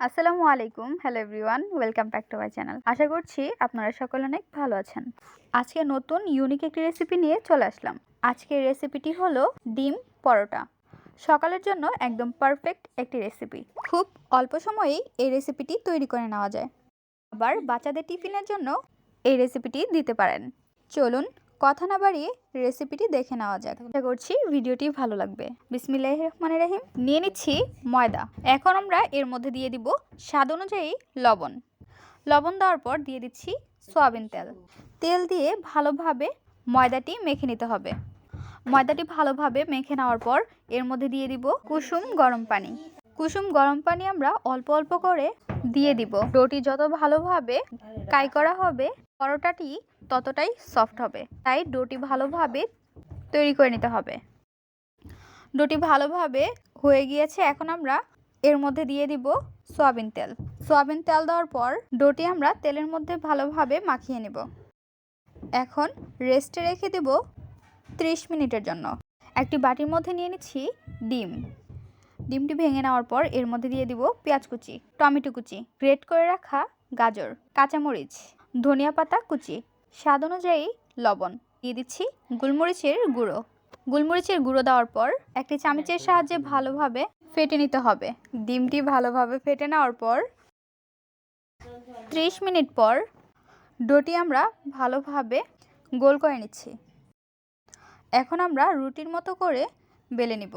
আসসালামু আলাইকুম hello everyone welcome back to my channel আশা করছি আপনারা সকলে অনেক ভালো আছেন। আজকে নতুন ইউনিক একটি রেসিপি নিয়ে চলে আসলাম। আজকের রেসিপিটি হলো ডিম পরোটা। সকালের জন্য একদম পারফেক্ট একটি রেসিপি খুব অল্প সময়েই এই রেসিপিটি তৈরি করে নেওয়া যায়। আবার বাচ্চাদের টিফিনের জন্য এই রেসিপিটি দিতে পারেন। চলুন কথা না বাড়িয়ে রেসিপিটি দেখে নেওয়া যাক। আশা করছি ভিডিওটি ভালো লাগবে। বিসমিল্লাহ রহমানের রাহিম। নিয়ে নিচ্ছি ময়দা। এখন আমরা এর মধ্যে দিয়ে দিব স্বাদ অনুযায়ী লবণ। লবণ দেওয়ার পর দিয়ে দিচ্ছি সয়াবিন তেল। তেল দিয়ে ভালোভাবে ময়দাটি মেখে নিতে হবে। ময়দাটি ভালোভাবে মেখে নেওয়ার পর এর মধ্যে দিয়ে দিব কুসুম গরম পানি। কুসুম গরম পানি আমরা অল্প অল্প করে দিয়ে দিব। ডোটি যত ভালোভাবে কাই করা হবে, পরোটাটি ততটাই সফট হবে। তাই ডোটি ভালোভাবে তৈরি করে নিতে হবে। ডোটি ভালোভাবে হয়ে গিয়েছে, এখন আমরা এর মধ্যে দিয়ে দিব সয়াবিন তেল। সয়াবিন তেল দেওয়ার পর ডোটি আমরা তেলের মধ্যে ভালোভাবে মাখিয়ে নেব। এখন রেস্টে রেখে দেব 30 মিনিটের জন্য। একটি বাটির মধ্যে নিয়ে নিচ্ছি ডিম। ডিমটি ভেঙে নেওয়ার পর এর মধ্যে দিয়ে দিব পেঁয়াজ কুচি, টমেটো কুচি, গ্রেট করে রাখা গাজর, কাঁচামরিচ, ধনিয়া পাতা কুচি স্বাদ অনুযায়ী লবণ। দিয়ে দিচ্ছি গোলমরিচের গুঁড়ো। গোলমরিচের গুঁড়ো দেওয়ার পর একটি চামচের সাহায্যে ভালোভাবে ফেটে নিতে হবে। ডিমটি ভালোভাবে ফেটে নেওয়ার পর ত্রিশ মিনিট পর ডোটি আমরা ভালোভাবে গোল করে নিচ্ছি। এখন আমরা রুটির মতো করে বেলে নিব।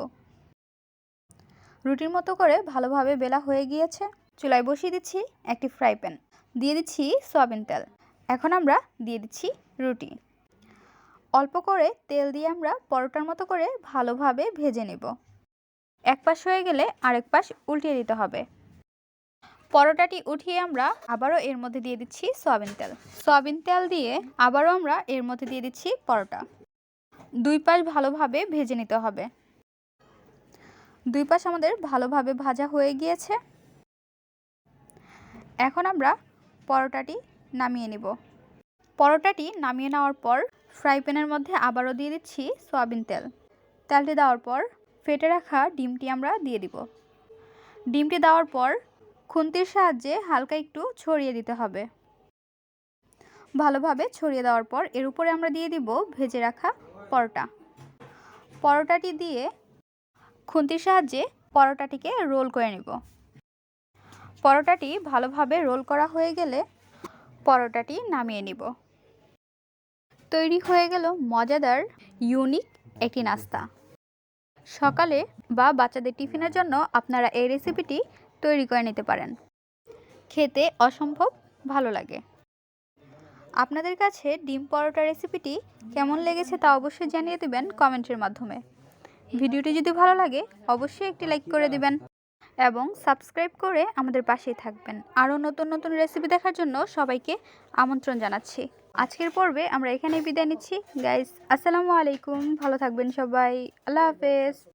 রুটির মতো করে ভালোভাবে বেলা হয়ে গিয়েছে। চুলায় বসিয়ে দিচ্ছি একটি ফ্রাই প্যান। দিয়ে দিচ্ছি সয়াবিন তেল। এখন আমরা দিয়ে দিচ্ছি রুটি। অল্প করে তেল দিয়ে আমরা পরোটার মতো করে ভালোভাবে ভেজে নেব। এক পাশ হয়ে গেলে আরেক পাশ উল্টিয়ে দিতে হবে। পরোটাটি উঠিয়ে আমরা আবারও এর মধ্যে দিয়ে দিচ্ছি সয়াবিন তেল। সয়াবিন তেল দিয়ে আবারও আমরা এর মধ্যে দিয়ে দিচ্ছি পরোটা। দুই পাশ ভালোভাবে ভেজে নিতে হবে। দুই পাশ আমাদের ভালোভাবে ভাজা হয়ে গিয়েছে। এখন আমরা পরোটাটি নামিয়ে নিব। পরোটাটি নামিয়ে নেওয়ার পর ফ্রাই প্যানের মধ্যে আবারও দিয়ে দিচ্ছি সয়াবিন তেল। তেলটি দেওয়ার পর ফেটে রাখা ডিমটি আমরা দিয়ে দিব। ডিমটি দেওয়ার পর খুন্তির সাহায্যে হালকা একটু ছড়িয়ে দিতে হবে। ভালোভাবে ছড়িয়ে দেওয়ার পর এর উপরে আমরা দিয়ে দিব ভেজে রাখা পরোটা। পরোটাটি দিয়ে খুন্তির সাহায্যে পরোটাটিকে রোল করে নেব। পরোটাটি ভালোভাবে রোল করা হয়ে গেলে পরোটাটি নামিয়ে নিব। তৈরি হয়ে গেল মজাদার ইউনিক একটি নাস্তা। সকালে বা বাচ্চাদের টিফিনের জন্য আপনারা এই রেসিপিটি তৈরি করে নিতে পারেন। খেতে অসম্ভব ভালো লাগে। আপনাদের কাছে ডিম পরোটা রেসিপিটি কেমন লেগেছে তা অবশ্যই জানিয়ে দেবেন কমেন্টের মাধ্যমে। ভিডিওটি যদি ভালো লাগে, অবশ্যই একটি লাইক করে দিবেন। এবং সাবস্ক্রাইব করে আমাদের পাশেই থাকবেন। আরও নতুন নতুন রেসিপি দেখার জন্য সবাইকে আমন্ত্রণ জানাচ্ছি। আজকের পর্বে আমরা এখানেই বিদায় নিচ্ছি। গাইস আসসালামু আলাইকুম। ভালো থাকবেন সবাই। আল্লাহ হাফেজ।